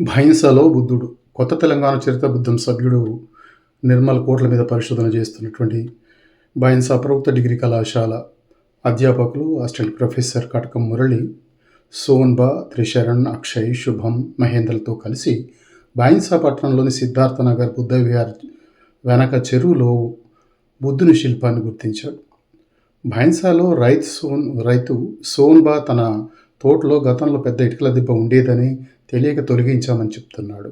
భైంసలో బుద్ధుడు కొత్త తెలంగాణ చరిత్ర బుద్ధం సభ్యుడు నిర్మల్ కోట్ల మీద పరిశోధన చేస్తున్నటువంటి భైంస ప్రభుత్వ డిగ్రీ కళాశాల అధ్యాపకులు అసిస్టెంట్ ప్రొఫెసర్ కటకం మురళి సోన్బా త్రిశరణ్ అక్షయ్ శుభం మహేంద్రలతో కలిసి భైంసా పట్టణంలోని సిద్ధార్థనగర్ బుద్ధ విహార్ వెనక చెరువులో బుద్ధుని శిల్పాన్ని గుర్తించాడు. భైన్సాలో రైతు సోన్ రైతు సోన్బా తన తోటలో గతంలో పెద్ద ఇటుకల దిబ్బ ఉండేదని తెలియక తొలగించామని చెప్తున్నాడు.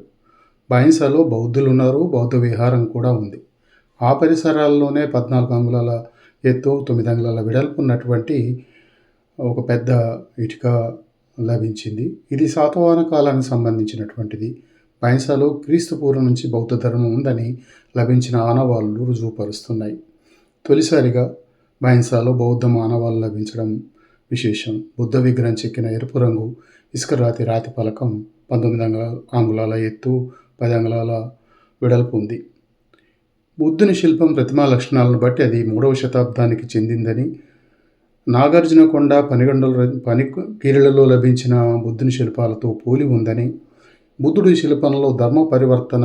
భైన్సాలో బౌద్ధులు ఉన్నారు బౌద్ధ విహారం కూడా ఉంది. ఆ పరిసరాల్లోనే పద్నాలుగు అంగుళాల ఎత్తు తొమ్మిది అంగుళాల వెడల్పు ఉన్నటువంటి ఒక పెద్ద ఇటుక లభించింది. ఇది శాతవాహన కాలానికి సంబంధించినటువంటిది. బైన్సాలో క్రీస్తు పూర్వం నుంచి బౌద్ధ ధర్మం ఉందని లభించిన ఆనవాళ్ళు రుజువుపరుస్తున్నాయి. తొలిసారిగా బైన్సాలో బౌద్ధ మానవాళ్ళు లభించడం విశేషం. బుద్ధ విగ్రహం చెక్కిన ఎరుపు రంగు ఇసుక రాతి రాతి పలకం పంతొమ్మిది అంగుళాల ఎత్తు పది అంగుళాల వెడల్పు ఉంది. బుద్ధుని శిల్పం ప్రతిమా లక్షణాలను బట్టి అది మూడవ శతాబ్దానికి చెందిందని నాగార్జునకొండ పనిగండల పని కీరళలో లభించిన బుద్ధుని శిల్పాలతో పోలి ఉందని బుద్ధుడి శిల్పంలో ధర్మ పరివర్తన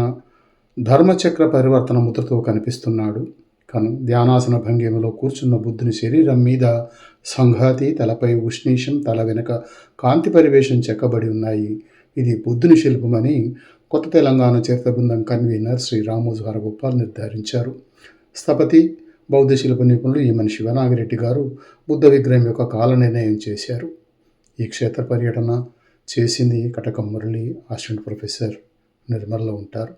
ధర్మచక్ర పరివర్తన ముద్రతో కనిపిస్తున్నాడు. కను ధ్యానాసన భంగిమలో కూర్చున్న బుద్ధుని శరీరం మీద సంఘాతి తలపై ఉష్ణీషం తల వెనుక కాంతి పరివేశం చెక్కబడి ఉన్నాయి. ఇది బుద్ధుని శిల్పమని కొత్త తెలంగాణ చేత బృందం కన్వీనర్ శ్రీ రామోజు హరగోపాల్ నిర్ధారించారు. స్థపతి బౌద్ధ శిల్ప నిపుణులు ఈ మనిషి శివనాగిరెడ్డి గారు బుద్ధ విగ్రహం యొక్క కాల నిర్ణయం చేశారు. ఈ క్షేత్ర పర్యటన చేసింది కటకం మురళి అసిస్టెంట్ ప్రొఫెసర్ నిర్మల్లో ఉంటారు.